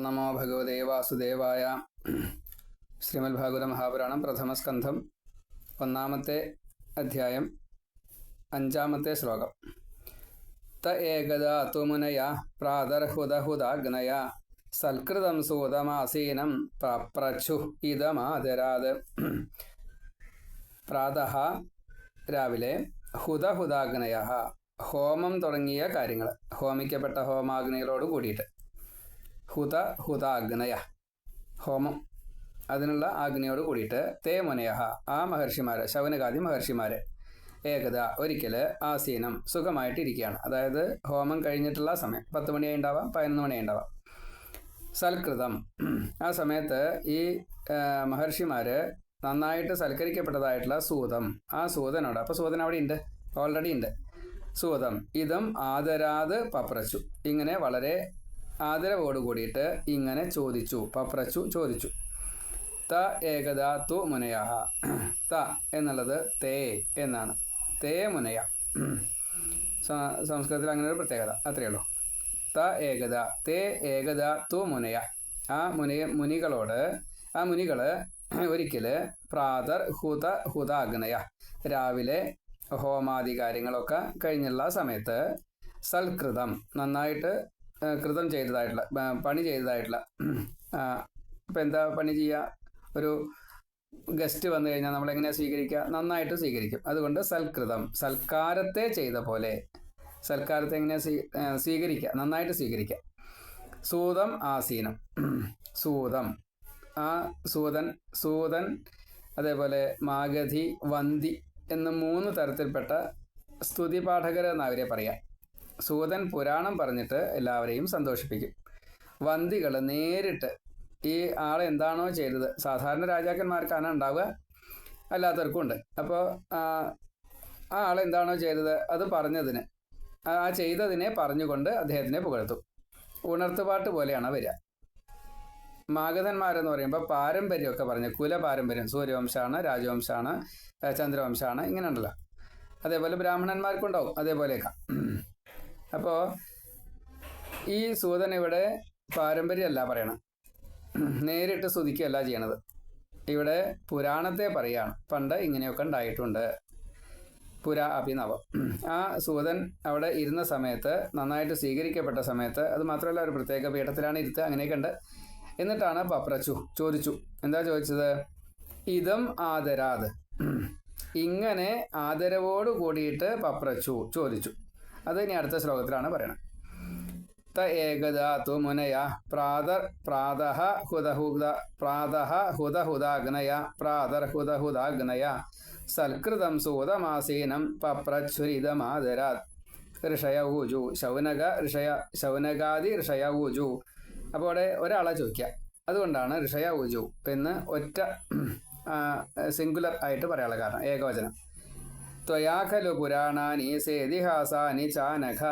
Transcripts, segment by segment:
നമോ ഭഗവതേ വാസുദേവായ ശ്രീമദ് ഭാഗവത മഹാപുരാണം പ്രഥമസ്കന്ധം ഒന്നാമത്തെ അധ്യായം അഞ്ചാമത്തെ ശ്ലോകം ത ഏകദാ തുമുനയ പ്രാതർഹുദഹുദാഗ്നയ സൽകൃതം സൂതമാസീനം പ്രപ്രഛു ഇതമാദരാത് പ്രാതഃ രാവിലെ ഹുദഹുദാഗ്നയ ഹോമം തുടങ്ങിയ കാര്യങ്ങൾ ഹോമിക്കപ്പെട്ട ഹോമാഗ്നികളോട് കൂടിയിട്ട്. ഹുത ഹുതാഗ്നയ ഹോമം. അതിനുള്ള ആഗ്നയോട് കൂടിയിട്ട് തേ മുനയഹ ആ മഹർഷിമാരെ ശൗനകാദി മഹർഷിമാരെ ഏകത ഒരിക്കൽ ആസീനം സുഖമായിട്ടിരിക്കുകയാണ്. അതായത് ഹോമം കഴിഞ്ഞിട്ടുള്ള സമയം. പത്ത് മണിയായി ഉണ്ടാവാം പതിനൊന്ന് മണിയായി ഉണ്ടാവാം സൽകൃതം. ആ സമയത്ത് ഈ മഹർഷിമാർ നന്നായിട്ട് സൽക്കരിക്കപ്പെട്ടതായിട്ടുള്ള സൂതം ആ സൂതനോട് അപ്പോൾ സൂതൻ അവിടെ ഉണ്ട് ഓൾറെഡി ഉണ്ട് സൂതം ഇതും ആദരാത് പപ്രച്ചു. ഇങ്ങനെ വളരെ ആദരവോട് കൂടിയിട്ട് ഇങ്ങനെ ചോദിച്ചു പപ്രച്ചു ചോദിച്ചു. ത ഏകദാ തു മുനയാഹ ത എന്നുള്ളത് തേ എന്നാണ്. തേ മുനയ. സംസ്കൃതത്തിൽ അങ്ങനെ ഒരു പ്രത്യേകത. അത്രയേ ഉള്ളൂ. ത ഏകദ തേ ഏകദ തു മുനയ. ആ മുനയ മുനികളോട് ആ മുനികൾ ഒരിക്കൽ പ്രാതർ ഹുത ഹുതാഗ്നയ. രാവിലെ ഹോമാദി കാര്യങ്ങളൊക്കെ കഴിഞ്ഞുള്ള സമയത്ത് സൽകൃതം നന്നായിട്ട് കൃതം ചെയ്തതായിട്ടുള്ള പണി ചെയ്തതായിട്ടുള്ള ഇപ്പം എന്താ പണി ചെയ്യുക ഒരു ഗസ്റ്റ് വന്നു കഴിഞ്ഞാൽ നമ്മൾ എങ്ങനെ സ്വീകരിക്കുക നന്നായിട്ട് സ്വീകരിക്കും. അതുകൊണ്ട് സൽകൃതം. സൽക്കാരത്തെ ചെയ്ത പോലെ സൽക്കാരത്തെ എങ്ങനെയാ സ്വീകരിക്കുക നന്നായിട്ട് സ്വീകരിക്കുക സൂതം ആസീനം. സൂതം. ആ സൂതൻ സൂതൻ അതേപോലെ മാഗധി വന്തി എന്ന മൂന്ന് തരത്തിൽപ്പെട്ട സ്തുതി പാഠകർ എന്നവരെ പറയാം. സൂതൻ പുരാണം പറഞ്ഞിട്ട് എല്ലാവരെയും സന്തോഷിപ്പിക്കും. വന്തികൾ നേരിട്ട് ഈ ആൾ എന്താണോ ചെയ്തത് സാധാരണ രാജാക്കന്മാർക്കാണ് ഉണ്ടാവുക അല്ലാത്തവർക്കും ഉണ്ട്. അപ്പോൾ ആ ആൾ എന്താണോ ചെയ്തത് അത് പറഞ്ഞതിന് ആ ചെയ്തതിനെ പറഞ്ഞുകൊണ്ട് അദ്ദേഹത്തിനെ പുകഴ്ത്തും. ഉണർത്തുപാട്ട് പോലെയാണ് വരിക. മാഗധന്മാരെന്ന് പറയുമ്പോൾ പാരമ്പര്യമൊക്കെ പറഞ്ഞു കുലപാരമ്പര്യം സൂര്യവംശമാണ് രാജവംശമാണ് ചന്ദ്രവംശമാണ് ഇങ്ങനെ ഉണ്ടല്ലോ അതേപോലെ ബ്രാഹ്മണന്മാർക്കുണ്ടാവും അതേപോലെയൊക്കെ. അപ്പോൾ ഈ സൂതൻ ഇവിടെ പാരമ്പര്യമല്ല പറയണം. നേരിട്ട് സ്തുതിക്കുകയല്ല ചെയ്യണത്. ഇവിടെ പുരാണത്തെ പറയാണ്. പണ്ട് ഇങ്ങനെയൊക്കെ ഉണ്ടായിട്ടുണ്ട്. പുരാ അഭിനവം. ആ സൂതൻ അവിടെ ഇരുന്ന സമയത്ത് നന്നായിട്ട് സ്വീകരിക്കപ്പെട്ട സമയത്ത് അത് മാത്രമല്ല ഒരു പ്രത്യേക പീഠത്തിലാണ് ഇരുത്തുക അങ്ങനെയൊക്കെ ഉണ്ട്. എന്നിട്ടാണ് പപ്രച്ചു ചോദിച്ചു. എന്താ ചോദിച്ചത്? ഇതം ആദരാത്. ഇങ്ങനെ ആദരവോട് കൂടിയിട്ട് പപ്രച്ചു ചോദിച്ചു. അത് ഇനി അടുത്ത ശ്ലോകത്തിലാണ് പറയുന്നത് ത ഏകദാതു മുനയ പ്രാതർ പ്രാതഃ ഹുദഹുദ പ്രാതഃ ഹുദഹുദാഗ്നയ പ്രാതർ ഹുദഹുദാഗ്നയ സൽകൃതം സൂതമാസീനം പപ്രച്ഛുരിതമാദരാത്. ഋഷയ ഊജു ശൗനക ഋഷയ ശൗനകാദി ഋഷയ ഊജു. അപ്പോൾ അവിടെ ഒരാളെ ചോദിക്കുക അതുകൊണ്ടാണ് ഋഷയ ഊജു എന്ന് ഒറ്റ സിംഗുലർ ആയിട്ട് പറയാനുള്ള കാരണം ഏകവചനം. ത്വയാ ഖലു പുരാണാനി സേതിഹാസാനി ചാനഘ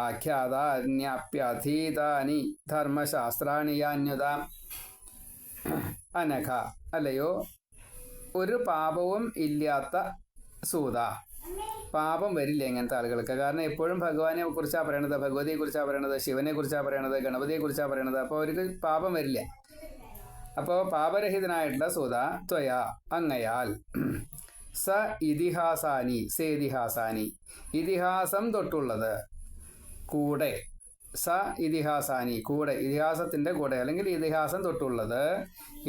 ആഖ്യാതാന്യപ്യധീതാനി ധർമ്മശാസ്ത്രാണി യാന്യുത അനഘ. അല്ലയോ? ഒരു പാപവും ഇല്ലാത്ത സൂത. പാപം വരില്ല ഇങ്ങനത്തെ ആളുകൾക്ക്? കാരണം എപ്പോഴും ഭഗവാനെ കുറിച്ചാണ് പറയണത് ഭഗവതിയെ കുറിച്ചാണ് പറയണത് ശിവനെ കുറിച്ചാണ് പറയണത് ഗണപതിയെ കുറിച്ചാണ് പറയണത്. അപ്പോൾ അവർക്ക് പാപം വരില്ല. അപ്പോൾ പാപരഹിതനായിട്ടുള്ള സൂത ത്വയ അങ്ങയാൽ. സ ഇതിഹാസാനി സേതിഹാസാനി ഇതിഹാസം തൊട്ടുള്ളത് കൂടെ. സ ഇതിഹാസാനി കൂടെ. ഇതിഹാസത്തിന്റെ കൂടെ അല്ലെങ്കിൽ ഇതിഹാസം തൊട്ടുള്ളത്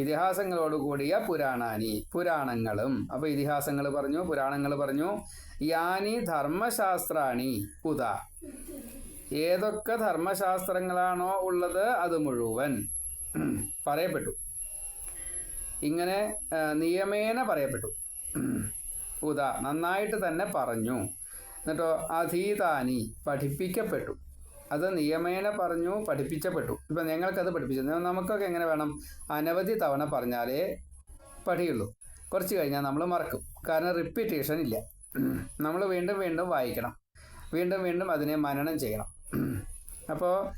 ഇതിഹാസങ്ങളോട് കൂടിയ പുരാണാനി പുരാണങ്ങളും. അപ്പോൾ ഇതിഹാസങ്ങൾ പറഞ്ഞു പുരാണങ്ങൾ പറഞ്ഞു. യാനി ധർമ്മശാസ്ത്രാണി ഉദ ഏതൊക്കെ ധർമ്മശാസ്ത്രങ്ങളാണോ ഉള്ളത് അത് മുഴുവൻ പറയപ്പെട്ടു. ഇങ്ങനെ നിയമേന പറയപ്പെട്ടു. ഉദ നന്നായിട്ട് തന്നെ പറഞ്ഞു. എന്നിട്ടോ അധീതാനി പഠിപ്പിക്കപ്പെട്ടു. അത് നിയമേന പറഞ്ഞു പഠിപ്പിച്ചപ്പെട്ടു. ഇപ്പം ഞങ്ങൾക്കത് പഠിപ്പിച്ചു. നമുക്കൊക്കെ എങ്ങനെ വേണം അനവധി തവണ പറഞ്ഞാലേ പഠിയുള്ളൂ. കുറച്ച് കഴിഞ്ഞാൽ നമ്മൾ മറക്കും. കാരണം റിപ്പീറ്റേഷൻ ഇല്ല. നമ്മൾ വീണ്ടും വീണ്ടും വായിക്കണം. വീണ്ടും വീണ്ടും അതിനെ മനനം ചെയ്യണം. അപ്പോൾ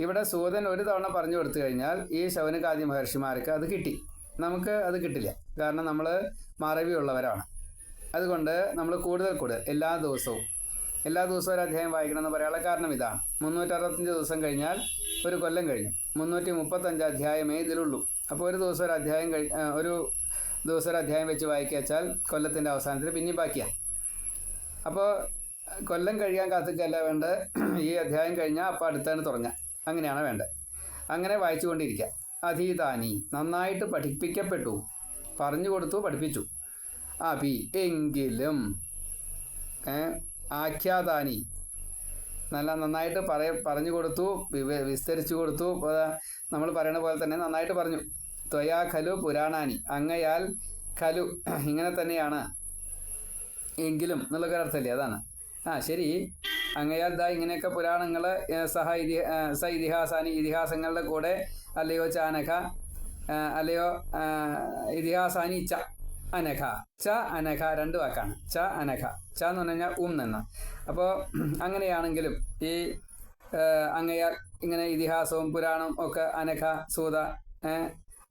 ഇവിടെ സൂതൻ ഒരു തവണ പറഞ്ഞു കൊടുത്തു കഴിഞ്ഞാൽ ഈ ശൗനകാദി മഹർഷിമാർക്ക് അത് കിട്ടി. നമുക്ക് അത് കിട്ടില്ല. കാരണം നമ്മൾ മറവിയുള്ളവരാണ് അതുകൊണ്ട് നമ്മൾ കൂടുതൽ കൂടുതൽ എല്ലാ ദിവസവും. എല്ലാ ദിവസവും ഒരു അധ്യായം വായിക്കണം എന്ന് പറയാനുള്ള കാരണം ഇതാണ്. മുന്നൂറ്ററുപത്തഞ്ച് ദിവസം കഴിഞ്ഞാൽ ഒരു കൊല്ലം കഴിഞ്ഞു. മുന്നൂറ്റി മുപ്പത്തഞ്ച് അധ്യായമേ ഇതിലുള്ളൂ. അപ്പോൾ ഒരു ദിവസം ഒരു അധ്യായം കഴി ഒരു ദിവസം ഒരു അധ്യായം വെച്ച് വായിക്കുക വെച്ചാൽ കൊല്ലത്തിന്റെ അവസാനത്തിൽ പിന്നെയും ബാക്കിയാണ് അപ്പോൾ കൊല്ലം കഴിയാൻ കാത്തിക്കല്ല വേണ്ടത്. ഈ അധ്യായം കഴിഞ്ഞാൽ അപ്പോൾ അടുത്താണ് തുടങ്ങുക. അങ്ങനെയാണ് വേണ്ടത്. അങ്ങനെ വായിച്ചുകൊണ്ടിരിക്കുക. അധീതാനി നന്നായിട്ട് പഠിപ്പിക്കപ്പെട്ടു. പറഞ്ഞു കൊടുത്തു പഠിപ്പിച്ചു. അഭി എങ്കിലും ആഖ്യാതാനി നല്ല നന്നായിട്ട് പറയ പറഞ്ഞു കൊടുത്തു വിസ്തരിച്ചു കൊടുത്തു നമ്മൾ പറയണ പോലെ തന്നെ നന്നായിട്ട് പറഞ്ഞു. ത്വയാ ഖലു പുരാണാനി അങ്ങയാൽ ഖലു ഇങ്ങനെ തന്നെയാണ്. എങ്കിലും എന്നുള്ളൊക്കെ അർത്ഥമല്ലേ അതാണ്. ആ ശരി. അങ്ങയാൽ ദാ ഇങ്ങനെയൊക്കെ പുരാണങ്ങൾ സഹ ഇതി സ ഇതിഹാസാനി ഇതിഹാസങ്ങളുടെ കൂടെ അല്ലയോ ചാനക ആ, അല്ലയോ ഇതിഹാസാനി ച അനഘ. ച അനഘ രണ്ട് വാക്കാണ്. ച അനഘ. ച എന്ന് പറഞ്ഞു കഴിഞ്ഞാൽ ഉം എന്ന. അപ്പോൾ അങ്ങനെയാണെങ്കിലും ഈ അങ്ങയാൽ ഇങ്ങനെ ഇതിഹാസവും പുരാണവും ഒക്കെ അനഘ സൂത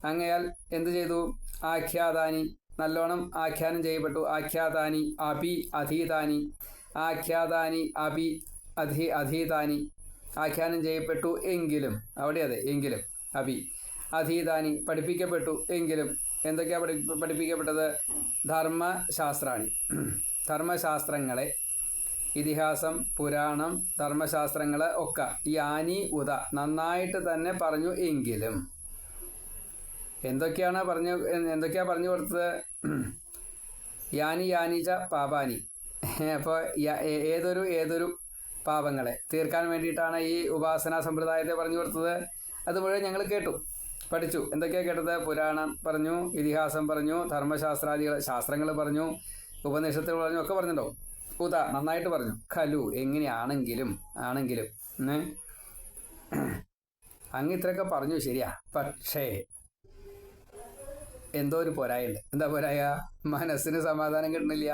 അങ്ങയാൽ എന്ത് ചെയ്തു? ആഖ്യാതാനി. നല്ലോണം ആഖ്യാനം ചെയ്യപ്പെട്ടു. ആഖ്യാതാനി അഭി അധീതാനി. ആഖ്യാതാനി അഭി അധി അധീതാനി. ആഖ്യാനം ചെയ്യപ്പെട്ടു എങ്കിലും അവിടെ അതെ എങ്കിലും. അപി അധീതാനി പഠിപ്പിക്കപ്പെട്ടു എങ്കിലും എന്തൊക്കെയാണ് പഠി പഠിപ്പിക്കപ്പെട്ടത്? ധർമ്മശാസ്ത്രാണി. ധർമ്മശാസ്ത്രങ്ങളെ ഇതിഹാസം പുരാണം ധർമ്മശാസ്ത്രങ്ങൾ ഒക്കെ യാനി ഉദ നന്നായിട്ട് തന്നെ പറഞ്ഞു എങ്കിലും എന്തൊക്കെയാണ് പറഞ്ഞു എന്തൊക്കെയാ പറഞ്ഞു കൊടുത്തത്? യാനി യാനിച്ച പാപാനി. അപ്പോൾ ഏതൊരു ഏതൊരു പാപങ്ങളെ തീർക്കാൻ വേണ്ടിയിട്ടാണ് ഈ ഉപാസന സമ്പ്രദായത്തെ പറഞ്ഞു കൊടുത്തത്. അത് മുഴുവൻ ഞങ്ങൾ കേട്ടു. പഠിച്ചു. എന്തൊക്കെയാണ് കേട്ടത്? പുരാണം പറഞ്ഞു ഇതിഹാസം പറഞ്ഞു ധർമ്മശാസ്ത്രാദികൾ ശാസ്ത്രങ്ങൾ പറഞ്ഞു ഉപനിഷത്തുകൾ പറഞ്ഞു ഒക്കെ പറഞ്ഞിട്ടുണ്ടോ? ഉദാ നന്നായിട്ട് പറഞ്ഞു. ഖലു എങ്ങനെയാണെങ്കിലും ആണെങ്കിലും? അങ്ങ് ഇത്രയൊക്കെ പറഞ്ഞു ശരിയാ. പക്ഷേ എന്തോ ഒരു പോരായുണ്ട്. എന്താ പോരായ? മനസ്സിന് സമാധാനം കിട്ടണില്ല.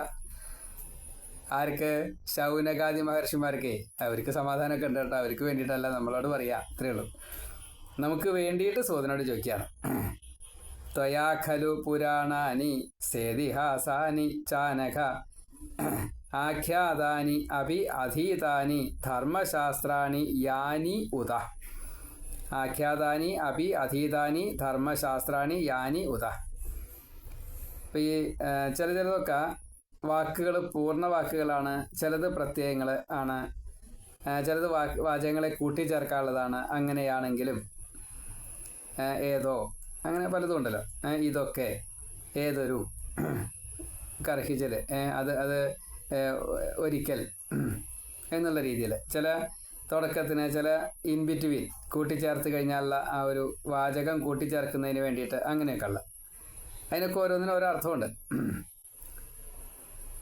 ആർക്ക്? ശൗനകാദി മഹർഷിമാർക്ക്. അവർക്ക് സമാധാനമൊക്കെ ഉണ്ട് കേട്ടോ. അവർക്ക് വേണ്ടിയിട്ടല്ല നമ്മളോട് പറയാ. അത്രേ ഉള്ളൂ. നമുക്ക് വേണ്ടിയിട്ട് സോദനോട് ചോദിക്കുകയാണ്. ത്വയാ ഖലു പുരാണാനി സേതിഹാസാനി ചാനഘ ആഖ്യാതാനി അഭി അധീതാനി ധർമ്മശാസ്ത്രാണി യാനി ഉദ. ആഖ്യാതാനി അഭി അധീതാനി ധർമ്മശാസ്ത്രാണി യാനി ഉദ. ഇപ്പം ഈ ചില ചിലതൊക്കെ വാക്കുകൾ പൂർണ വാക്കുകളാണ് ചിലത് പ്രത്യയങ്ങൾ ആണ് ചിലത് വാക്ക് വാചകങ്ങളെ കൂട്ടിച്ചേർക്കാനുള്ളതാണ് അങ്ങനെയാണെങ്കിലും ഏതോ. അങ്ങനെ പലതും ഉണ്ടല്ലോ. ഇതൊക്കെ ഏതൊരു കർഹിച്ചൽ അത് അത് ഒരിക്കൽ എന്നുള്ള രീതിയിൽ. ചില തുടക്കത്തിന് ചില ഇൻ ബിറ്റ്വീൻ കൂട്ടിച്ചേർത്ത് കഴിഞ്ഞാലുള്ള ആ ഒരു വാചകം കൂട്ടിച്ചേർക്കുന്നതിന് വേണ്ടിയിട്ട് അങ്ങനെയൊക്കെ ഉള്ള. അതിനൊക്കെ ഓരോന്നിനും ഓരോ അർത്ഥമുണ്ട്.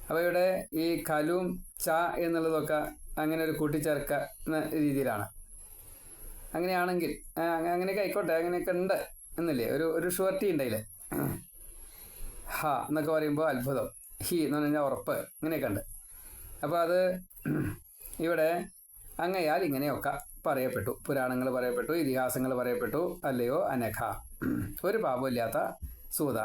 അപ്പോൾ ഇവിടെ ഈ കലും ച എന്നുള്ളതൊക്കെ അങ്ങനെ ഒരു കൂട്ടിച്ചേർക്കുന്ന രീതിയിലാണ്. അങ്ങനെയാണെങ്കിൽ അങ്ങനെയൊക്കെ ആയിക്കോട്ടെ അങ്ങനെയൊക്കെ ഉണ്ട് എന്നില്ലേ? ഒരു ഒരു ഷുവർട്ടി ഉണ്ടായില്ലേ ഹ എന്നൊക്കെ പറയുമ്പോൾ അത്ഭുതം. ഹി എന്ന് പറഞ്ഞു ഉറപ്പ്. ഇങ്ങനെയൊക്കെ ഉണ്ട്. അപ്പോൾ അത് ഇവിടെ അങ്ങയാൽ ഇങ്ങനെയൊക്കെ പറയപ്പെട്ടു. പുരാണങ്ങൾ പറയപ്പെട്ടു ഇതിഹാസങ്ങൾ പറയപ്പെട്ടു അല്ലയോ അനഘ. ഒരു പാപമില്ലാത്ത സൂത.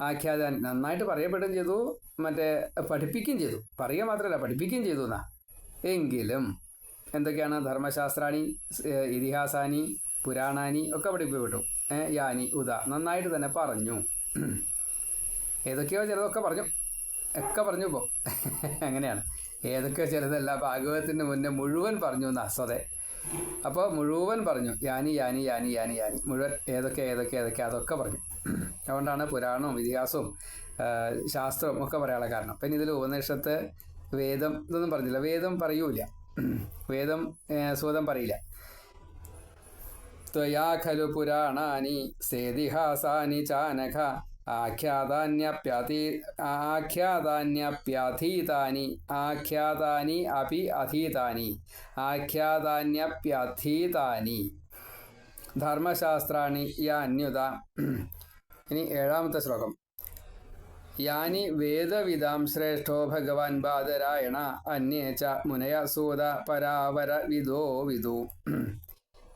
ആഖ്യാതാൻ നന്നായിട്ട് പറയപ്പെടുകയും ചെയ്തു മറ്റേ പഠിപ്പിക്കുകയും ചെയ്തു. പറയുക മാത്രമല്ല പഠിപ്പിക്കുകയും ചെയ്തു എന്നാ. എങ്കിലും എന്തൊക്കെയാണ് ധർമ്മശാസ്ത്രാണി ഇതിഹാസാനി പുരാണാനി ഒക്കെ പഠിപ്പിക്കപ്പെട്ടു യാനി ഉദ നന്നായിട്ട് തന്നെ പറഞ്ഞു. ഏതൊക്കെയോ ചിലതൊക്കെ പറഞ്ഞു. ഒക്കെ പറഞ്ഞു ഇപ്പോൾ അങ്ങനെയാണ്. ഏതൊക്കെയോ ചിലതല്ല ഭാഗവതത്തിന് മുന്നേ മുഴുവൻ പറഞ്ഞു എന്ന് അസ്വതെ. അപ്പോൾ മുഴുവൻ പറഞ്ഞു. യാനി യാനി യാനി യാനി യാനി. മുഴുവൻ ഏതൊക്കെ ഏതൊക്കെ ഏതൊക്കെ അതൊക്കെ പറഞ്ഞു. അതുകൊണ്ടാണ് പുരാണവും ഇതിഹാസവും ശാസ്ത്രവും ഒക്കെ പറയാനുള്ള കാരണം. പിന്നെ ഇതിൽ ഉപനിഷത്ത് വേദം ഇതൊന്നും പറഞ്ഞില്ല. വേദം പറയൂല വേദം ഏ, സ്വതം പറയില്ല त्वया खलु पुराणानि सेदिहासानि चानघ आख्यातान्यप्यति आख्यातान्यप्यधीतानि आख्यातानि अपि अधीतानि ആഖ്യാതാന്യപ്യധീതാനി ധർമ്മശാസ്ത്രാണി യാന്യുത ഇനി ഏഴാമത്തെ ശ്ലോകം യാനി വേദവിദാം ശ്രേഷ്ഠോ ഭഗവാൻ ബാദരായണ അന്യേ ച മുനയ സൂത പരാവര വിദോ വിദു.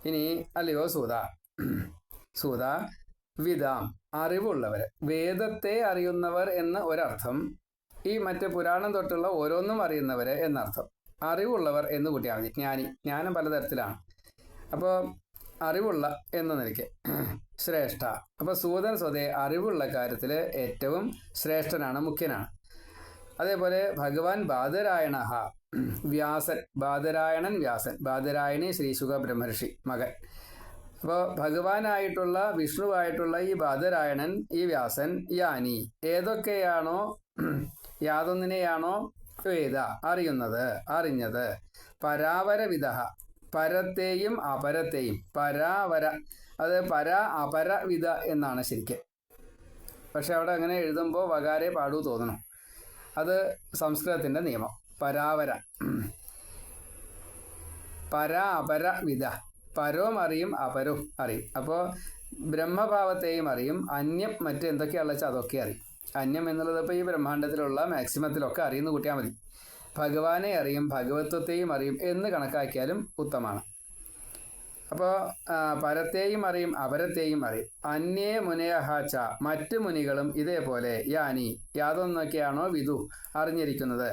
ഇനി അല്ലയോ സൂത? സൂത വിദാം അറിവുള്ളവർ വേദത്തെ അറിയുന്നവർ എന്ന് ഒരർത്ഥം ഈ മറ്റ് പുരാണം തൊട്ടുള്ള ഓരോന്നും അറിയുന്നവർ എന്നർത്ഥം. അറിവുള്ളവർ എന്ന് കൂട്ടിയാൽ മതി. ജ്ഞാനി ജ്ഞാനം പലതരത്തിലാണ്. അപ്പോൾ അറിവുള്ള എന്ന നിലയ്ക്ക് ശ്രേഷ്ഠ. അപ്പോൾ സൂതൻ സ്വതേ അറിവുള്ള കാര്യത്തിൽ ഏറ്റവും ശ്രേഷ്ഠനാണ് മുഖ്യനാണ്. അതേപോലെ ഭഗവാൻ ബാദരായണ വ്യാസൻ ബാദരായണൻ വ്യാസൻ ബാദരായണി ശ്രീശുഖ ബ്രഹ്മർഷി മകൻ. അപ്പോൾ ഭഗവാനായിട്ടുള്ള വിഷ്ണുവായിട്ടുള്ള ഈ ബാദരായണൻ ഈ വ്യാസൻ യാനി ഏതൊക്കെയാണോ യാതൊന്നിനെയാണോ വേദ അറിയുന്നത് അറിഞ്ഞത്? പരാവരവിധ. പരത്തെയും അപരത്തെയും പരാവര അത് പര അപരവിധ എന്നാണ് ശരിക്കും. പക്ഷെ അവിടെ അങ്ങനെ എഴുതുമ്പോൾ വകാരെ പാടൂ തോന്നണം. അത് സംസ്കൃതത്തിന്റെ നിയമം. പരാവര പര അപര വിധ. പരവും അറിയും അപരവും അറിയും. അപ്പോൾ ബ്രഹ്മഭാവത്തെയും അറിയും അന്യം മറ്റ് എന്തൊക്കെയാണെന്ന് വെച്ചാൽ അതൊക്കെ അറിയും. അന്യം എന്നുള്ളത് ഇപ്പോൾ ഈ ബ്രഹ്മാണ്ടത്തിലുള്ള മാക്സിമത്തിലൊക്കെ അറിയുന്ന കൂട്ടിയാൽ മതി. ഭഗവാനെ അറിയും ഭഗവത്വത്തെയും അറിയും എന്ന് കണക്കാക്കിയാലും ഉത്തമമാണ്. അപ്പോൾ പരത്തെയും അറിയും അപരത്തെയും അറിയും. അന്യേ മുനയഹാച്ച മറ്റ് മുനികളും ഇതേപോലെ യാനി യാതൊന്നൊക്കെയാണോ വിധു അറിഞ്ഞിരിക്കുന്നത്?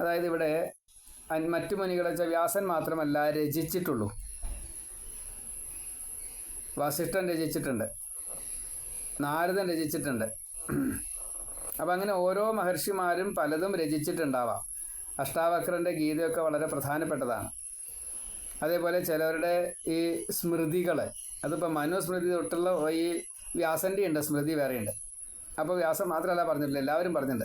അതായത് ഇവിടെ മറ്റു മുനികളെ വെച്ചാൽ വ്യാസൻ മാത്രമല്ല രചിച്ചിട്ടുള്ളൂ. വസിഷ്ഠൻ രചിച്ചിട്ടുണ്ട്. നാരദൻ രചിച്ചിട്ടുണ്ട്. അപ്പം അങ്ങനെ ഓരോ മഹർഷിമാരും പലതും രചിച്ചിട്ടുണ്ടാവാം. അഷ്ടാവക്രന്റെ ഗീതയൊക്കെ വളരെ പ്രധാനപ്പെട്ടതാണ്. അതേപോലെ ചിലവരുടെ ഈ സ്മൃതികൾ അതിപ്പോൾ മനുസ്മൃതി തൊട്ടുള്ള ഈ വ്യാസന്റെ ഉണ്ട് സ്മൃതി വേറെയുണ്ട്. അപ്പോൾ വ്യാസം മാത്രമല്ല പറഞ്ഞിട്ടില്ല എല്ലാവരും പറഞ്ഞിട്ടുണ്ട്.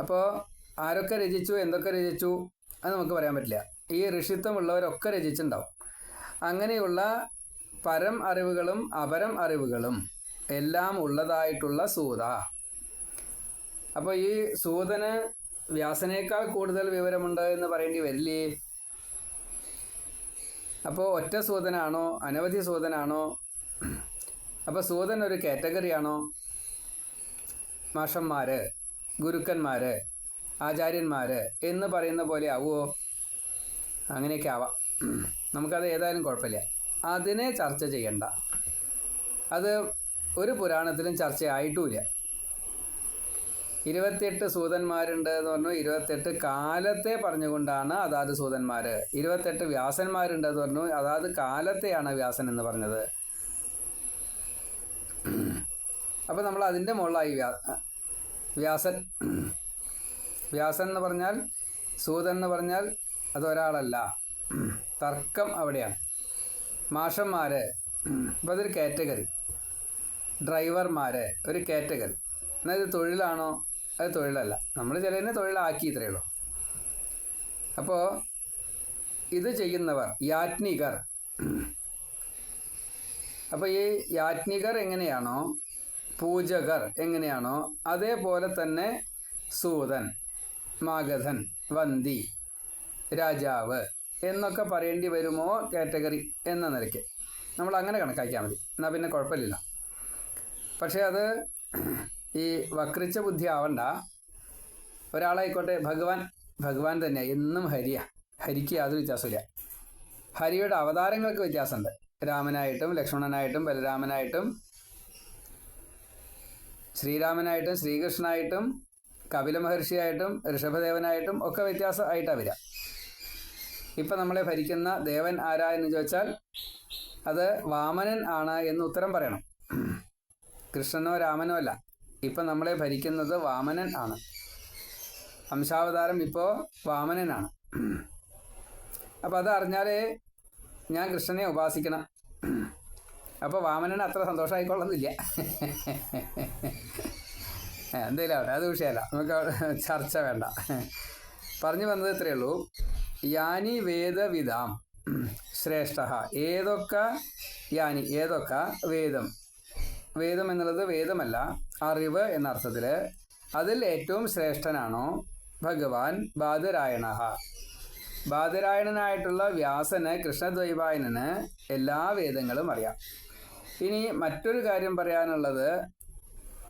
അപ്പോൾ ആരൊക്കെ രചിച്ചു എന്തൊക്കെ രചിച്ചു അത് നമുക്ക് പറയാൻ പറ്റില്ല. ഈ ഋഷിത്വമുള്ളവരൊക്കെ രചിച്ചിട്ടുണ്ടാവും. അങ്ങനെയുള്ള പരം അറിവുകളും അപരം അറിവുകളും എല്ലാം ഉള്ളതായിട്ടുള്ള സൂത. അപ്പോൾ ഈ സൂതന് വ്യാസനേക്കാൾ കൂടുതൽ വിവരമുണ്ട് എന്ന് പറയേണ്ടി വരില്ലേ? അപ്പോൾ ഒറ്റ സൂതനാണോ അനവധി സൂതനാണോ? അപ്പോൾ സൂതൻ ഒരു കാറ്റഗറിയാണോ? മാഷന്മാര് ഗുരുക്കന്മാര് ആചാര്യന്മാര് എന്ന് പറയുന്ന പോലെ ആവുമോ അങ്ങനെയൊക്കെ ആവാം. നമുക്കത് ഏതായാലും കുഴപ്പമില്ല. അതിനെ ചർച്ച ചെയ്യണ്ട. അത് ഒരു പുരാണത്തിലും ചർച്ചയായിട്ടുമില്ല ഇരുപത്തിയെട്ട് സൂതന്മാരുണ്ട് എന്ന് പറഞ്ഞു. ഇരുപത്തെട്ട് കാലത്തെ പറഞ്ഞുകൊണ്ടാണ് അതാത് സൂതന്മാർ ഇരുപത്തെട്ട് വ്യാസന്മാരുണ്ട് എന്ന് പറഞ്ഞു. അതാത് കാലത്തെയാണ് വ്യാസൻ എന്ന് പറഞ്ഞത്. അപ്പോൾ നമ്മൾ അതിന്റെ മുകളിലായി വ്യാ വ്യാസൻ. വ്യാസൻ എന്ന് പറഞ്ഞാൽ സൂതൻ എന്ന് പറഞ്ഞാൽ അതൊരാളല്ല. തർക്കം അവിടെയാണ്. മാഷന്മാർ അപ്പോൾ അതൊരു കാറ്റഗറി. ഡ്രൈവർമാർ ഒരു കാറ്റഗറി. എന്നാൽ ഇത് തൊഴിലാണോ അത് തൊഴിലല്ല. നമ്മൾ ചിലതിനെ തൊഴിലാക്കി ഇത്രയേ ഉള്ളൂ. അപ്പോൾ ഇത് ചെയ്യുന്നവർ യാജ്ഞികർ അപ്പോൾ ഈ യാജ്ഞികർ എങ്ങനെയാണോ പൂജകർ എങ്ങനെയാണോ അതേപോലെ തന്നെ സൂതൻ മാഗധൻ വന്തി രാജാവ് എന്നൊക്കെ പറയേണ്ടി വരുമോ കാറ്റഗറി എന്ന നിലയ്ക്ക് നമ്മൾ അങ്ങനെ കണക്കാക്കിയാൽ മതി. എന്നാൽ പിന്നെ കുഴപ്പമില്ല പക്ഷേ അത് ഈ വക്രിച്ച ബുദ്ധി ആവണ്ട. ഒരാളായിക്കോട്ടെ ഭഗവാൻ ഭഗവാൻ തന്നെ എന്നും ഹരിയ. ഹരിക്ക് യാതൊരു വ്യത്യാസമില്ല ഹരിയുടെ അവതാരങ്ങൾക്ക് വ്യത്യാസമുണ്ട്. രാമനായിട്ടും ലക്ഷ്മണനായിട്ടും ബലരാമനായിട്ടും ശ്രീരാമനായിട്ടും ശ്രീകൃഷ്ണനായിട്ടും കപില മഹർഷിയായിട്ടും ഋഷഭദേവനായിട്ടും ഒക്കെ വ്യത്യാസം ആയിട്ടാണ് വരിക. ഇപ്പം നമ്മളെ ഭരിക്കുന്ന ദേവൻ ആരാ എന്ന് ചോദിച്ചാൽ അത് വാമനൻ ആണ് എന്ന് ഉത്തരം പറയണം. കൃഷ്ണനോ രാമനോ അല്ല. ഇപ്പം നമ്മളെ ഭരിക്കുന്നത് വാമനൻ ആണ്. അംശാവതാരം ഇപ്പോൾ വാമനനാണ്. അപ്പോൾ അത് അറിഞ്ഞാലേ ഞാൻ കൃഷ്ണനെ ഉപാസിക്കണം. അപ്പോൾ വാമനന് അത്ര സന്തോഷമായിക്കൊള്ളുന്നില്ല എന്തെങ്കിലും അവിടെ അത് വിഷയമല്ല. നമുക്ക് ചർച്ച വേണ്ട. പറഞ്ഞു വന്നത് ഇത്രയേ ഉള്ളൂ. യാനി വേദവിധാം ശ്രേഷ്ഠ. ഏതൊക്കെ യാനി? ഏതൊക്കെ വേദം? വേദം എന്നുള്ളത് വേദമല്ല. അറിവ് എന്ന അർത്ഥത്തിൽ അതിൽ ഏറ്റവും ശ്രേഷ്ഠനാണോ ഭഗവാൻ ബാദരായണ ബാദരായണനായിട്ടുള്ള വ്യാസന് കൃഷ്ണദ്വൈപായനന് എല്ലാ വേദങ്ങളും അറിയാം. ഇനി മറ്റൊരു കാര്യം പറയാനുള്ളത്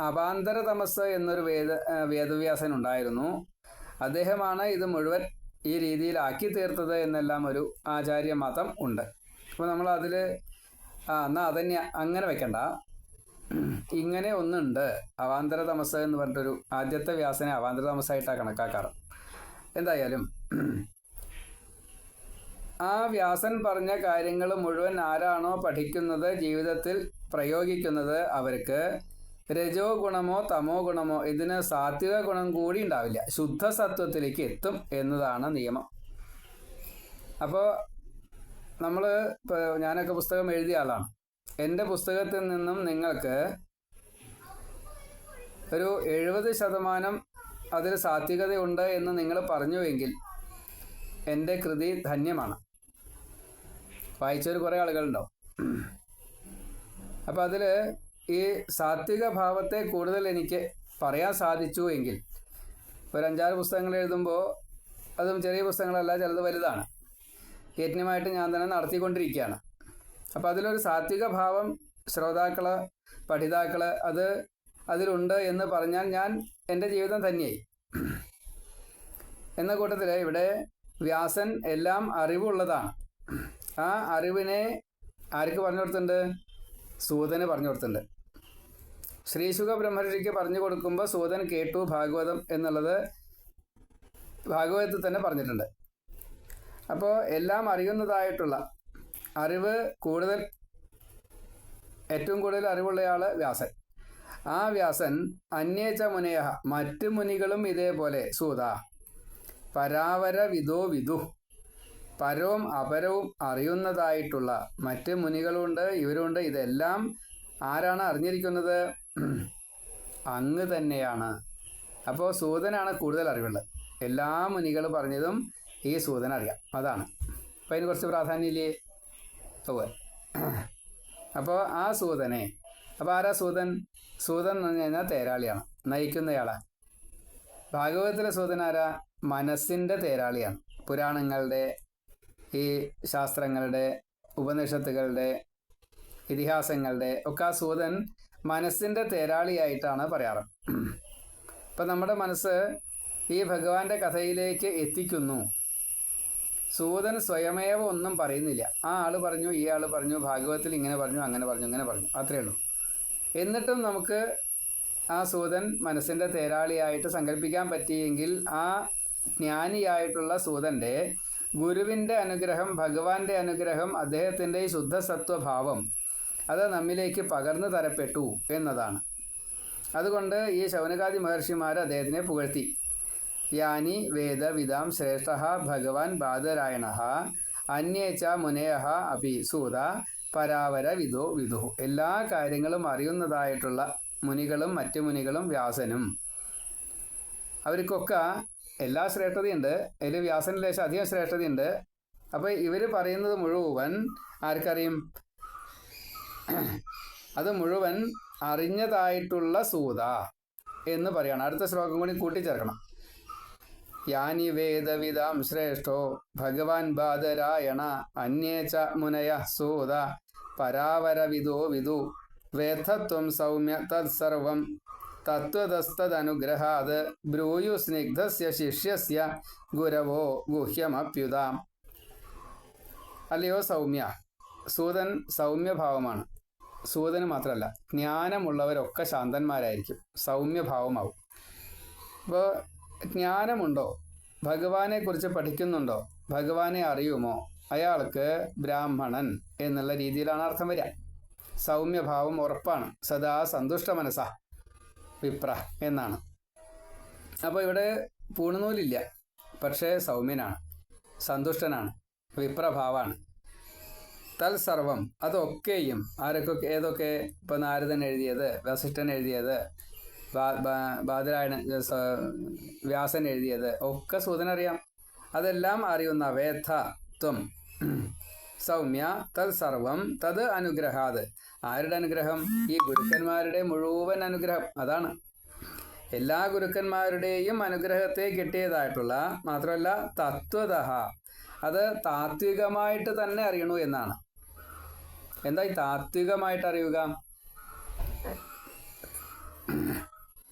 അപാന്തര തമസ് എന്നൊരു വേദ വേദവ്യാസൻ ഉണ്ടായിരുന്നു. അദ്ദേഹമാണ് ഇത് മുഴുവൻ ഈ രീതിയിലാക്കി തീർത്തത് എന്നെല്ലാം ഒരു ആചാര്യ മതം ഉണ്ട്. അപ്പോൾ നമ്മൾ അതിൽ ആ എന്നാൽ അതന്നെ അങ്ങനെ വെക്കണ്ട. ഇങ്ങനെ ഒന്നുണ്ട്. അവാന്തര തമസ എന്ന് പറഞ്ഞിട്ടൊരു ആദ്യത്തെ വ്യാസനെ അവാന്തര തമസായിട്ടാണ് കണക്കാക്കാറ്. എന്തായാലും ആ വ്യാസൻ പറഞ്ഞ കാര്യങ്ങൾ മുഴുവൻ ആരാണോ പഠിക്കുന്നത് ജീവിതത്തിൽ പ്രയോഗിക്കുന്നത് അവർക്ക് രജോ ഗുണമോ തമോ ഗുണമോ ഇതിന് സാത്വിക ഗുണം കൂടി ഉണ്ടാവില്ല. ശുദ്ധ സത്വത്തിലേക്ക് എത്തും എന്നതാണ് നിയമം. അപ്പോൾ നമ്മൾ ഇപ്പോൾ ഞാനൊക്കെ പുസ്തകം എഴുതിയ ആളാണ്. എന്റെ പുസ്തകത്തിൽ നിന്നും നിങ്ങൾക്ക് ഒരു എഴുപത് ശതമാനം അതിൽ സാത്വികതയുണ്ട് എന്ന് നിങ്ങൾ പറഞ്ഞുവെങ്കിൽ എന്റെ കൃതി ധന്യമാണ്. വായിച്ചൊരു കുറേ ആളുകളുണ്ടാവും അപ്പം അതിൽ ഈ സാത്വിക ഭാവത്തെ കൂടുതൽ എനിക്ക് പറയാൻ സാധിച്ചു എങ്കിൽ ഒരു അഞ്ചാറ് പുസ്തകങ്ങൾ എഴുതുമ്പോൾ അതും ചെറിയ പുസ്തകങ്ങളല്ല ചിലത് വലുതാണ്. യജ്ഞമായിട്ട് ഞാൻ തന്നെ നടത്തിക്കൊണ്ടിരിക്കുകയാണ്. അപ്പോൾ അതിലൊരു സാത്വിക ഭാവം ശ്രോതാക്കൾ പഠിതാക്കൾ അത് അതിലുണ്ട് എന്ന് പറഞ്ഞാൽ ഞാൻ എന്റെ ജീവിതം തന്നെയായി. എന്ന കൂട്ടത്തിൽ ഇവിടെ വ്യാസൻ എല്ലാം അറിവുള്ളതാണ്. ആ അറിവിനെ ആർക്ക് പറഞ്ഞു കൊടുത്തിട്ടുണ്ട്? സൂതന് പറഞ്ഞു കൊടുത്തിട്ടുണ്ട്. ശ്രീശുഖ ബ്രഹ്മർഷിക്ക് പറഞ്ഞു കൊടുക്കുമ്പോൾ സൂതൻ കേട്ടു ഭാഗവതം എന്നുള്ളത് ഭാഗവതത്തിൽ തന്നെ പറഞ്ഞിട്ടുണ്ട്. അപ്പോൾ എല്ലാം അറിയുന്നതായിട്ടുള്ള അറിവ് കൂടുതൽ ഏറ്റവും കൂടുതൽ അറിവുള്ളയാൾ വ്യാസൻ. ആ വ്യാസൻ അന്യേച്ച മുനയ മറ്റു മുനികളും ഇതേപോലെ സൂത. പരാവര വിദോ വിദു. പരവും അപരവും അറിയുന്നതായിട്ടുള്ള മറ്റ് മുനികളുണ്ട് ഇവരുണ്ട്. ഇതെല്ലാം ആരാണ് അറിഞ്ഞിരിക്കുന്നത്? അങ്ങ് തന്നെയാണ്. അപ്പോൾ സൂതനാണ് കൂടുതൽ അറിവുള്ളത്. എല്ലാ മുനികൾ പറഞ്ഞതും ഈ സൂതൻ അറിയാം അതാണ്. അപ്പം അതിന് കുറച്ച് പ്രാധാന്യമില്ലേ ഉവ്വ് അപ്പോൾ ആ സൂതനെ അപ്പോൾ ആരാ സൂതൻ? സൂതൻ എന്ന് പറഞ്ഞു കഴിഞ്ഞാൽ തേരാളിയാണ് നയിക്കുന്നയാളാണ് ഭാഗവതത്തിലെ സൂതൻ ആരാ? മനസ്സിന്റെ തേരാളിയാണ്. പുരാണങ്ങളുടെ ഈ ശാസ്ത്രങ്ങളുടെ ഉപനിഷത്തുകളുടെ ഇതിഹാസങ്ങളുടെ ഒക്കെ ആ സൂതൻ മനസ്സിന്റെ തേരാളിയായിട്ടാണ് പറയാറ്. ഇപ്പം നമ്മുടെ മനസ്സ് ഈ ഭഗവാന്റെ കഥയിലേക്ക് എത്തിക്കുന്നു. സൂതൻ സ്വയമേവ ഒന്നും പറയുന്നില്ല. ആ ആൾ പറഞ്ഞു ഈ ആൾ പറഞ്ഞു ഭാഗവതത്തിൽ ഇങ്ങനെ പറഞ്ഞു അങ്ങനെ പറഞ്ഞു ഇങ്ങനെ പറഞ്ഞു. അത്രയേ ഉള്ളൂ. എന്നിട്ടും നമുക്ക് ആ സൂതൻ മനസ്സിന്റെ തേരാളിയായിട്ട് സങ്കല്പിക്കാൻ പറ്റിയെങ്കിൽ ആ ജ്ഞാനിയായിട്ടുള്ള സൂതന്റെ ഗുരുവിന്റെ അനുഗ്രഹം ഭഗവാന്റെ അനുഗ്രഹം അദ്ദേഹത്തിന്റെ ഈ ശുദ്ധസത്വഭാവം അത് നമ്മിലേക്ക് പകർന്നു തരപ്പെട്ടു എന്നതാണ്. അതുകൊണ്ട് ഈ ശൗനകാദി മഹർഷിമാർ അദ്ദേഹത്തിനെ പുകഴ്ത്തി. യാനി വേദവിദാം ശ്രേഷ്ഠ ഭഗവാൻ ബാദരായണ അന്യേ ച മുനയ അപി സൂത പരാവര വിദോ വിദു. എല്ലാ കാര്യങ്ങളും അറിയുന്നതായിട്ടുള്ള മുനികളും മറ്റു മുനികളും വ്യാസനും. അവർക്കൊക്കെ എല്ലാ ശ്രേഷ്ഠതയുണ്ട്. അതിൽ വ്യാസന് ലേശം അധികം ശ്രേഷ്ഠതയുണ്ട്. അപ്പോൾ ഇവർ പറയുന്നത് മുഴുവൻ ആർക്കറിയും? അത് മുഴുവൻ അറിഞ്ഞതായിട്ടുള്ള സൂത എന്ന് പറയണം. അടുത്ത ശ്ലോകം കൂടി കൂട്ടിച്ചേർക്കണം. യാനി വേദവിദാം ശ്രേഷ്ഠോ. ഭഗവാൻ ബാദരായണ ച മുനയ സൂത. പരാവരവിദോ വിദു. വേദത്വം സൗമ്യ തത്സർവം. തത്വതസ്തദനുഗ്രഹാത്. ബ്രൂയു സ്നിഗ്ധസ്യ ശിഷ്യസ്യ ഗുരവോ ഗുഹ്യമപ്യുതാം. അല്ലയോ സൗമ്യ? സൂതൻ സൗമ്യഭാവമാണ്. സൂതന് മാത്രമല്ല ജ്ഞാനമുള്ളവരൊക്കെ ശാന്തന്മാരായിരിക്കും. സൗമ്യഭാവമാവും. അപ്പോൾ ജ്ഞാനമുണ്ടോ? ഭഗവാനെ കുറിച്ച് പഠിക്കുന്നുണ്ടോ? ഭഗവാനെ അറിയുമോ? അയാൾക്ക് ബ്രാഹ്മണൻ എന്നുള്ള രീതിയിലാണ് അർത്ഥം വരിക. സൗമ്യഭാവം ഉറപ്പാണ്. സദാ സന്തുഷ്ട മനസ്സ. വിപ്ര എന്നാണ്. അപ്പോൾ ഇവിടെ പൂണുനൂലില്ല പക്ഷേ സൗമ്യനാണ്. സന്തുഷ്ടനാണ്. വിപ്രഭാവാണ്. തൽസർവം അതൊക്കെയും ആരൊക്കെ ഏതൊക്കെ? ഇപ്പം നാരദൻ എഴുതിയത് വസിഷ്ഠൻ എഴുതിയത് ബാദരായണ വ്യാസൻ എഴുതിയത്. ഒക്കെ സൂതനറിയാം അതെല്ലാം അറിയുന്ന വേദത്വം. സൗമ്യ തത് സർവം തത് അനുഗ്രഹാത്. ആരുടെ അനുഗ്രഹം? ഈ ഗുരുക്കന്മാരുടെ മുഴുവൻ അനുഗ്രഹം. അതാണ്. എല്ലാ ഗുരുക്കന്മാരുടെയും അനുഗ്രഹത്തെ കിട്ടിയതായിട്ടുള്ള മാത്രമല്ല തത്വത അത് താത്വികമായിട്ട് തന്നെ അറിയണു എന്നാണ്. എന്തായി? താത്വികമായിട്ട് അറിയുക.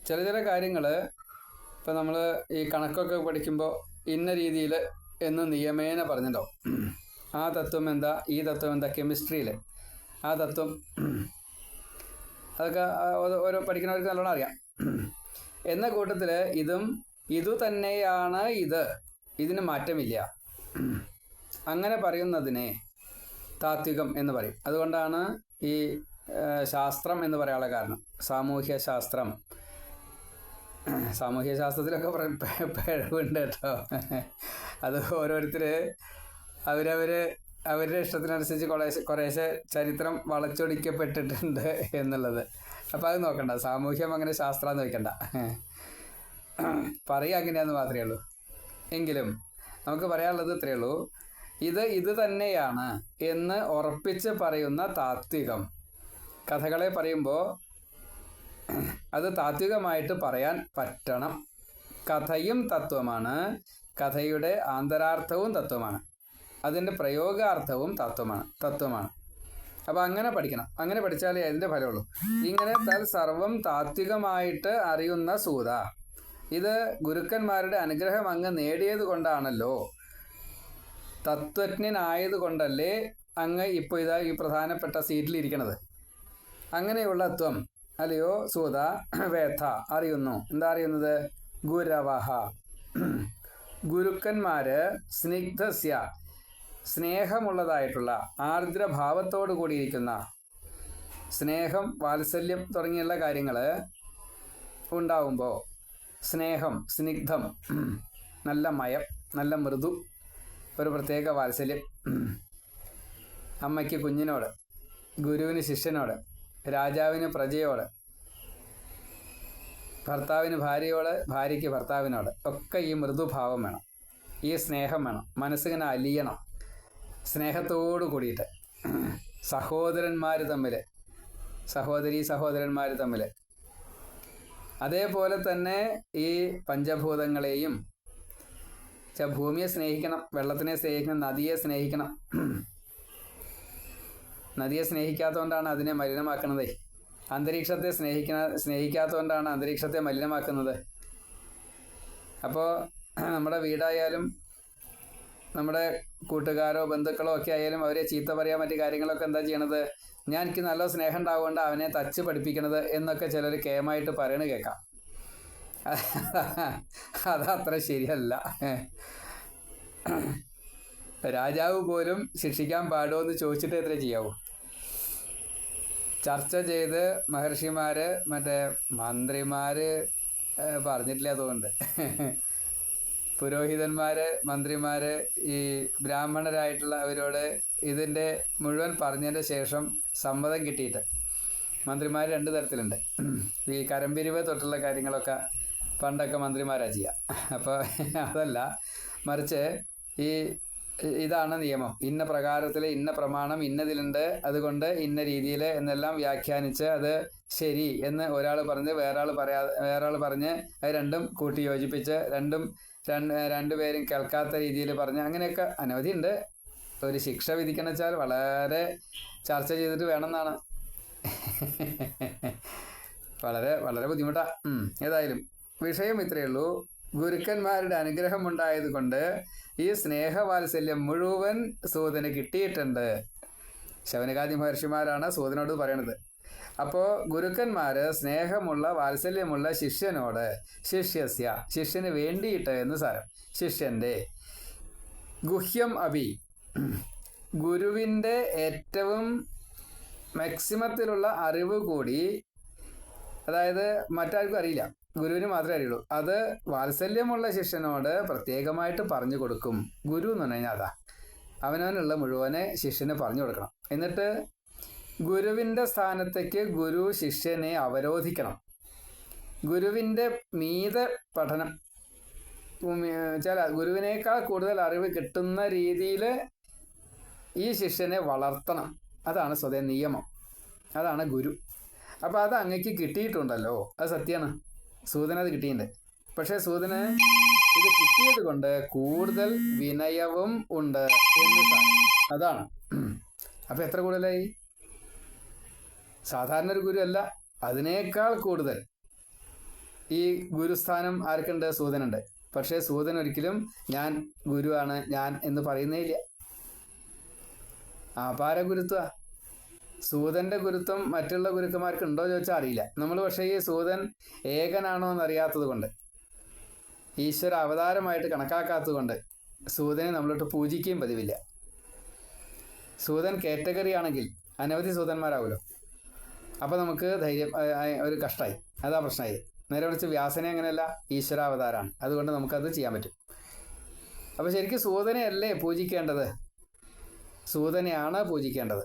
ചില ചില കാര്യങ്ങൾ ഇപ്പം നമ്മൾ ഈ കണക്കൊക്കെ പഠിക്കുമ്പോൾ ഇന്ന രീതിയിൽ എന്ന് നിയമേന പറഞ്ഞിട്ടുണ്ടാവും ആ തത്വം എന്താ? ഈ തത്വം എന്താ? കെമിസ്ട്രിയിൽ ആ തത്വം അതൊക്കെ ഓരോ പഠിക്കുന്നവർക്ക് നല്ലോണം അറിയാം. എന്ന കൂട്ടത്തിൽ ഇതും ഇതു തന്നെയാണ് ഇത്. ഇതിന് മാറ്റമില്ല. അങ്ങനെ പറയുന്നതിനെ താത്വികം എന്ന് പറയും. അതുകൊണ്ടാണ് ഈ ശാസ്ത്രം എന്ന് പറയാനുള്ള കാരണം. സാമൂഹ്യ ശാസ്ത്രം സാമൂഹ്യ ശാസ്ത്രത്തിലൊക്കെ പിഴവുണ്ട് കേട്ടോ. അത് ഓരോരുത്തർ അവരവർ അവരുടെ ഇഷ്ടത്തിനനുസരിച്ച് കുറേശ്ശെ കുറേശ്ശെ ചരിത്രം വളച്ചൊടിക്കപ്പെട്ടിട്ടുണ്ട് എന്നുള്ളത്. അപ്പോൾ അത് നോക്കണ്ട. സാമൂഹ്യം അങ്ങനെ ശാസ്ത്രമെന്ന് വെക്കണ്ട. പറയുക അങ്ങനെയാന്ന് മാത്രമേ ഉള്ളൂ. എങ്കിലും നമുക്ക് പറയാനുള്ളത് ഇത്രയേ ഉള്ളൂ. ഇത് ഇത് തന്നെയാണ് എന്ന് ഉറപ്പിച്ച് പറയുന്ന താത്വികം. കഥകളെ പറയുമ്പോൾ അത് താത്വികമായിട്ട് പറയാൻ പറ്റണം. കഥയും തത്വമാണ്. കഥയുടെ ആന്തരാർത്ഥവും തത്വമാണ്. അതിന്റെ പ്രയോഗാർത്ഥവും തത്വമാണ് തത്വമാണ്. അപ്പോൾ അങ്ങനെ പഠിക്കണം. അങ്ങനെ പഠിച്ചാലേ അതിന്റെ ഫലമുള്ളൂ. ഇങ്ങനെ താൽ സർവം താത്വികമായിട്ട് അറിയുന്ന സൂത ഇത് ഗുരുക്കന്മാരുടെ അനുഗ്രഹം അങ്ങ് നേടിയത് കൊണ്ടാണല്ലോ. തത്വജ്ഞനായത് കൊണ്ടല്ലേ അങ്ങ് ഇപ്പോൾ ഇതാ ഈ പ്രധാനപ്പെട്ട സീറ്റിലിരിക്കണത്. അങ്ങനെയുള്ള ത്വം അല്ലയോ? സൂത വേഥ അറിയുന്നു. എന്താ അറിയുന്നത്? ഗുരവഹ. ഗുരുക്കന്മാര് സ്നിഗ്ധസ്യ സ്നേഹമുള്ളതായിട്ടുള്ള ആർദ്രഭാവത്തോടു കൂടിയിരിക്കുന്ന സ്നേഹം വാത്സല്യം തുടങ്ങിയുള്ള കാര്യങ്ങൾ ഉണ്ടാവുമ്പോൾ സ്നേഹം സ്നിഗ്ധം നല്ല മയം നല്ല മൃദു ഒരു പ്രത്യേക വാത്സല്യം. അമ്മയ്ക്ക് കുഞ്ഞിനോട് ഗുരുവിന് ശിഷ്യനോട് രാജാവിന് പ്രജയോട് ഭർത്താവിന് ഭാര്യയോട് ഭാര്യയ്ക്ക് ഭർത്താവിനോട് ഒക്കെ ഈ മൃദുഭാവം വേണം. ഈ സ്നേഹം വേണം. മനസ്സിങ്ങനെ അലിയണം. സ്നേഹത്തോടു കൂടിയിട്ട് സഹോദരന്മാർ തമ്മിൽ സഹോദരി സഹോദരന്മാർ തമ്മിൽ അതേപോലെ തന്നെ ഈ പഞ്ചഭൂതങ്ങളെയും ഭൂമിയെ സ്നേഹിക്കണം വെള്ളത്തിനെ സ്നേഹിക്കണം നദിയെ സ്നേഹിക്കണം നദിയെ സ്നേഹിക്കാത്തതുകൊണ്ടാണ് അതിനെ മലിനമാക്കുന്നത്. അന്തരീക്ഷത്തെ സ്നേഹിക്കുന്ന സ്നേഹിക്കാത്തതുകൊണ്ടാണ് അന്തരീക്ഷത്തെ മലിനമാക്കുന്നത്. അപ്പോൾ നമ്മുടെ വീടായാലും നമ്മുടെ കൂട്ടുകാരോ ബന്ധുക്കളോ ഒക്കെ ആയാലും അവരെ ചീത്ത പറയാൻ മറ്റു കാര്യങ്ങളൊക്കെ എന്താ ചെയ്യണത്? ഞാൻ എനിക്ക് നല്ല സ്നേഹം ഉണ്ടാവുകൊണ്ട് അവനെ തച്ച് പഠിപ്പിക്കണത് എന്നൊക്കെ ചിലർ കേമായിട്ട് പറയണ കേൾക്കാം അതത്ര ശരിയല്ല. രാജാവ് പോലും ശിക്ഷിക്കാൻ പാടുമോ എന്ന് ചോദിച്ചിട്ട് എത്ര ചെയ്യാവൂ. ചർച്ച ചെയ്ത് മഹർഷിമാര് മറ്റേ മന്ത്രിമാര് പറഞ്ഞിട്ടില്ല അതുകൊണ്ട് പുരോഹിതന്മാര് മന്ത്രിമാര് ഈ ബ്രാഹ്മണരായിട്ടുള്ള അവരോട് ഇതിന്റെ മുഴുവൻ പറഞ്ഞതിന്റെ ശേഷം സമ്മതം കിട്ടിയിട്ട് മന്ത്രിമാർ രണ്ട് തരത്തിലുണ്ട്. ഈ കരമ്പിരിവ് തൊട്ടുള്ള കാര്യങ്ങളൊക്കെ പണ്ടൊക്കെ മന്ത്രിമാരാ ചെയ്യുക അപ്പോൾ അതല്ല മറിച്ച് ഈ ഇതാണ് നിയമം. ഇന്ന പ്രകാരത്തിൽ ഇന്ന പ്രമാണം ഇന്നതിലുണ്ട്. അതുകൊണ്ട് ഇന്ന രീതിയിൽ എന്നെല്ലാം വ്യാഖ്യാനിച്ച് അത് ശരി എന്ന് ഒരാൾ പറഞ്ഞ് വേറൊരാൾ പറയാ വേറൊരാൾ പറഞ്ഞ് അത് രണ്ടും കൂട്ടി യോജിപ്പിച്ച് രണ്ടും രണ്ട് രണ്ടുപേരും കേൾക്കാത്ത രീതിയിൽ പറഞ്ഞ് അങ്ങനെയൊക്കെ അനവധി ഉണ്ട്. ഒരു ശിക്ഷ വിധിക്കണം വെച്ചാൽ വളരെ ചർച്ച ചെയ്തിട്ട് വേണമെന്നാണ്. വളരെ വളരെ ബുദ്ധിമുട്ടാണ് ഏതായാലും വിഷയം ഇത്രയേ ഉള്ളൂ. ഗുരുക്കന്മാരുടെ അനുഗ്രഹം ഉണ്ടായത് കൊണ്ട് ഈ സ്നേഹവാത്സല്യം മുഴുവൻ സൂതന് കിട്ടിയിട്ടുണ്ട്. ശവനകാദി മഹർഷിമാരാണ് സൂതനോട് പറയണത്. അപ്പോൾ ഗുരുക്കന്മാര് സ്നേഹമുള്ള വാത്സല്യമുള്ള ശിഷ്യനോട് ശിഷ്യസ്യ ശിഷ്യന് വേണ്ടിയിട്ട് എന്ന് സാരം. ശിഷ്യന്റെ ഗുഹ്യം അഭി. ഗുരുവിന്റെ ഏറ്റവും മാക്സിമത്തിലുള്ള അറിവ് കൂടി അതായത് മറ്റാർക്കും അറിയില്ല. ഗുരുവിന് മാത്രമേ അറിയുള്ളൂ. അത് വാത്സല്യമുള്ള ശിഷ്യനോട് പ്രത്യേകമായിട്ട് പറഞ്ഞു കൊടുക്കും. ഗുരു എന്ന് പറഞ്ഞു കഴിഞ്ഞാൽ അതാ അവനവനുള്ള മുഴുവനെ ശിഷ്യന് പറഞ്ഞു കൊടുക്കണം. എന്നിട്ട് ഗുരുവിന്റെ സ്ഥാനത്തേക്ക് ഗുരു ശിഷ്യനെ അവരോധിക്കണം. ഗുരുവിന്റെ മീത പഠനം ചില ഗുരുവിനേക്കാൾ കൂടുതൽ അറിവ് കിട്ടുന്ന രീതിയിൽ ഈ ശിഷ്യനെ വളർത്തണം. അതാണ് സ്വതേ നിയമം. അതാണ് ഗുരു. അപ്പോൾ അത് അങ്ങക്ക് കിട്ടിയിട്ടുണ്ടല്ലോ. അത് സത്യമാണ്. സൂതന അത് കിട്ടിയിട്ടുണ്ട്. പക്ഷേ സൂതന ഇത് കിട്ടിയത് കൊണ്ട് കൂടുതൽ വിനയവും ഉണ്ട് എന്ന് അതാണ്. അപ്പോൾ എത്ര കൂടുതലായി? സാധാരണ ഒരു ഗുരു അല്ല അതിനേക്കാൾ കൂടുതൽ. ഈ ഗുരുസ്ഥാനം ആർക്കുണ്ട്? സൂതനുണ്ട് പക്ഷേ സൂതൻ ഒരിക്കലും ഞാൻ ഗുരുവാണ് ഞാൻ എന്ന് പറയുന്നേ ഇല്ല. അപാര ഗുരുത്വ. സൂതന്റെ ഗുരുത്വം മറ്റുള്ള ഗുരുക്കന്മാർക്ക് ഉണ്ടോ ചോദിച്ചാൽ അറിയില്ല. നമ്മൾ പക്ഷേ ഈ സൂതൻ ഏകനാണോ എന്നറിയാത്തത് കൊണ്ട് ഈശ്വര അവതാരമായിട്ട് കണക്കാക്കാത്തത് കൊണ്ട് സൂതനെ നമ്മളോട്ട് പൂജിക്കുകയും പതിവില്ല. സൂതൻ കാറ്റഗറി ആണെങ്കിൽ അനവധി സൂതന്മാരാവുമല്ലോ അപ്പോൾ നമുക്ക് ധൈര്യം ഒരു കഷ്ടമായി അതാ പ്രശ്നമായി നേരെ വിളിച്ച് വ്യാസനെ അങ്ങനെയല്ല ഈശ്വരാവതാരമാണ് അതുകൊണ്ട് നമുക്കത് ചെയ്യാൻ പറ്റും. അപ്പോൾ ശരിക്കും സൂതനെയല്ലേ പൂജിക്കേണ്ടത്? സൂതനെയാണ് പൂജിക്കേണ്ടത്.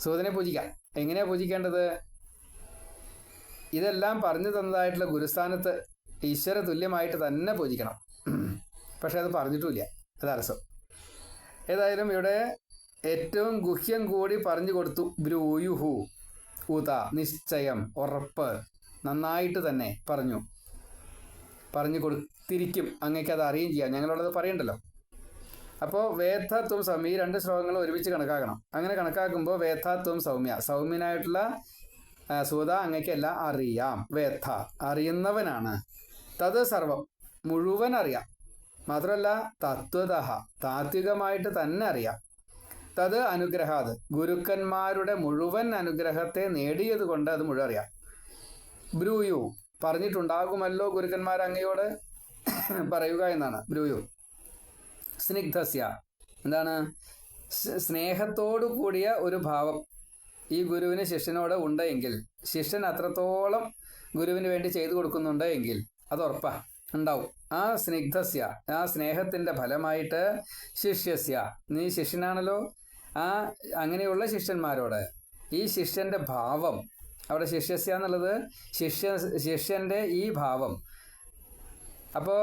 സൂതനെ പൂജിക്കാം എങ്ങനെയാണ് പൂജിക്കേണ്ടത്? ഇതെല്ലാം പറഞ്ഞു തന്നതായിട്ടുള്ള ഗുരുസ്ഥാനത്ത് ഈശ്വര തുല്യമായിട്ട് തന്നെ പൂജിക്കണം. പക്ഷെ അത് പറഞ്ഞിട്ടുമില്ല. അത് അലസം. ഏതായാലും ഇവിടെ ഏറ്റവും ഗുഹ്യം കൂടി പറഞ്ഞു കൊടുത്തു. ബ്രൂയുഹു. ഉത നിശ്ചയം ഉറപ്പ് നന്നായിട്ട് തന്നെ പറഞ്ഞു. പറഞ്ഞു കൊടുത്തിരിക്കും. അങ്ങേക്ക് അത് അറിയുകയും ചെയ്യാം. ഞങ്ങളോടത് പറയണ്ടല്ലോ. അപ്പോൾ വേദത്വം സൗമ്യ ഈ രണ്ട് ശ്ലോകങ്ങൾ ഒരുമിച്ച് കണക്കാക്കണം. അങ്ങനെ കണക്കാക്കുമ്പോൾ വേദത്വം സൗമ്യ. സൗമ്യനായിട്ടുള്ള സുധ അങ്ങക്കല്ല അറിയാം. വേദ അറിയുന്നവനാണ്. തത് സർവം മുഴുവൻ അറിയാം. മാത്രമല്ല തത്വത താത്വികമായിട്ട് തന്നെ അറിയാം. തത് അനുഗ്രഹാത് ഗുരുക്കന്മാരുടെ മുഴുവൻ അനുഗ്രഹത്തെ നേടിയത് കൊണ്ട് അത് മുഴുവൻ അറിയാം. ബ്രൂയു പറഞ്ഞിട്ടുണ്ടാകുമല്ലോ ഗുരുക്കന്മാർ അങ്ങയോട്? പറയുക എന്നാണ്. ബ്രൂയു സ്നിഗ്ധസ്യ. എന്താണ്? സ്നേഹത്തോടു കൂടിയ ഒരു ഭാവം ഈ ഗുരുവിന് ശിഷ്യനോട് ഉണ്ടെങ്കിൽ ശിഷ്യൻ അത്രത്തോളം ഗുരുവിന് വേണ്ടി ചെയ്തു കൊടുക്കുന്നുണ്ട് എങ്കിൽ അത് ഉറപ്പാ ഉണ്ടാവും. ആ സ്നിഗ്ധസ്യ ആ സ്നേഹത്തിന്റെ ഫലമായിട്ട് ശിഷ്യസ്യ. നീ ശിഷ്യനാണല്ലോ? ആ അങ്ങനെയുള്ള ശിഷ്യന്മാരോട് ഈ ശിഷ്യന്റെ ഭാവം അവിടെ ശിഷ്യസ്യ എന്നുള്ളത് ശിഷ്യ ശിഷ്യന്റെ ഈ ഭാവം അപ്പോൾ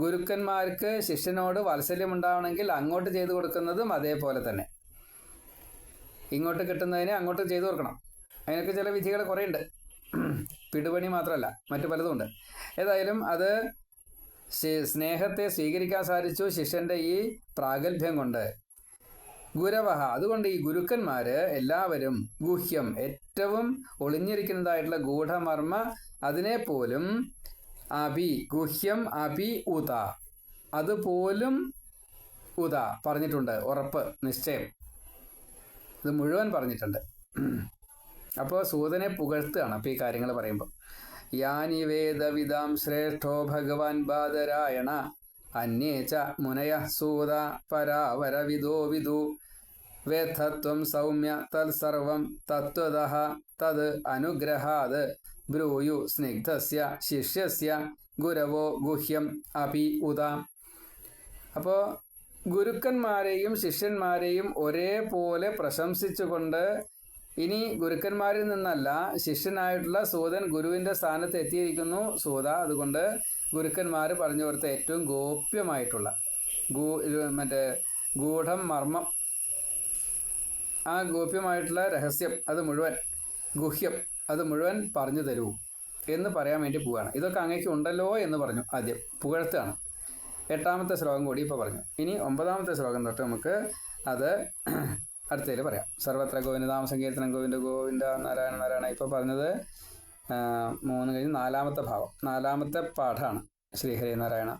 ഗുരുക്കന്മാർക്ക് ശിഷ്യനോട് വാത്സല്യം ഉണ്ടാവണമെങ്കിൽ അങ്ങോട്ട് ചെയ്തു കൊടുക്കുന്നതും അതേപോലെ തന്നെ. ഇങ്ങോട്ട് കിട്ടുന്നതിന് അങ്ങോട്ട് ചെയ്തു കൊടുക്കണം. അതിനൊക്കെ ചില വിധികൾ കുറേ ഉണ്ട് പിടുപണി മാത്രമല്ല മറ്റു പലതും ഉണ്ട് ഏതായാലും അത് സ്നേഹത്തെ സ്വീകരിക്കാൻ സാധിച്ചു ശിഷ്യന്റെ ഈ പ്രാഗൽഭ്യം കൊണ്ട്. ഗുരവഹ അതുകൊണ്ട് ഈ ഗുരുക്കന്മാര് എല്ലാവരും ഗുഹ്യം ഏറ്റവും ഒളിഞ്ഞിരിക്കുന്നതായിട്ടുള്ള ഗൂഢമർമ്മ അതിനെ പോലും അഭി ഗുഹ്യം അബി ഉത അതുപോലും ഉത പറഞ്ഞിട്ടുണ്ട്. ഉറപ്പ് നിശ്ചയം. ഇത് മുഴുവൻ പറഞ്ഞിട്ടുണ്ട്. അപ്പോൾ സൂതനെ പുകഴ്ത്തുകയാണ് അപ്പോൾ ഈ കാര്യങ്ങൾ പറയുമ്പോൾ. യാനി വേദവിദാം ശ്രേഷ്ഠോ ഭഗവാൻ ബാദരായണ. അന്യേ ച മുനയ സൂത പരാവരവിദോ വിദു. വേദത്വം സൗമ്യ തത്സർവം തത്വത തത് അനുഗ്രഹാത്. ബ്രൂയു സ്നിഗ്ധസ്യ ശിഷ്യസ്യ ഗുരവോ ഗുഹ്യം അപി ഉദ. അപ്പോൾ ഗുരുക്കന്മാരെയും ശിഷ്യന്മാരെയും ഒരേപോലെ പ്രശംസിച്ചുകൊണ്ട് ഇനി ഗുരുക്കന്മാരിൽ നിന്നല്ല ശിഷ്യനായിട്ടുള്ള സൂതൻ ഗുരുവിന്റെ സ്ഥാനത്ത് എത്തിയിരിക്കുന്നു സൂത. അതുകൊണ്ട് ഗുരുക്കന്മാർ പറഞ്ഞു കൊടുത്ത ഏറ്റവും ഗോപ്യമായിട്ടുള്ള ഗൂ മറ്റേ ഗൂഢം മർമ്മം ആ ഗോപ്യമായിട്ടുള്ള രഹസ്യം അത് മുഴുവൻ ഗുഹ്യം അത് മുഴുവൻ പറഞ്ഞു തരൂ എന്ന് പറയാൻ വേണ്ടി പോവുകയാണ്. ഇതൊക്കെ അങ്ങേക്ക് ഉണ്ടല്ലോ എന്ന് പറഞ്ഞു ആദ്യം. പുകഴ്ത്തുകയാണ്. എട്ടാമത്തെ ശ്ലോകം കൂടി ഇപ്പോൾ പറഞ്ഞു. ഇനി ഒമ്പതാമത്തെ ശ്ലോകം തൊട്ട് നമുക്ക് അത് അടുത്തതിൽ പറയാം. സർവത്ര ഗോവിന്ദ താമസങ്കീർത്തനം ഗോവിന്ദ ഗോവിന്ദ നാരായണ നാരായണ. ഇപ്പോൾ പറഞ്ഞത് മൂന്ന് കഴിഞ്ഞ് നാലാമത്തെ ഭാവം. നാലാമത്തെ പാഠമാണ് ശ്രീഹരി നാരായണ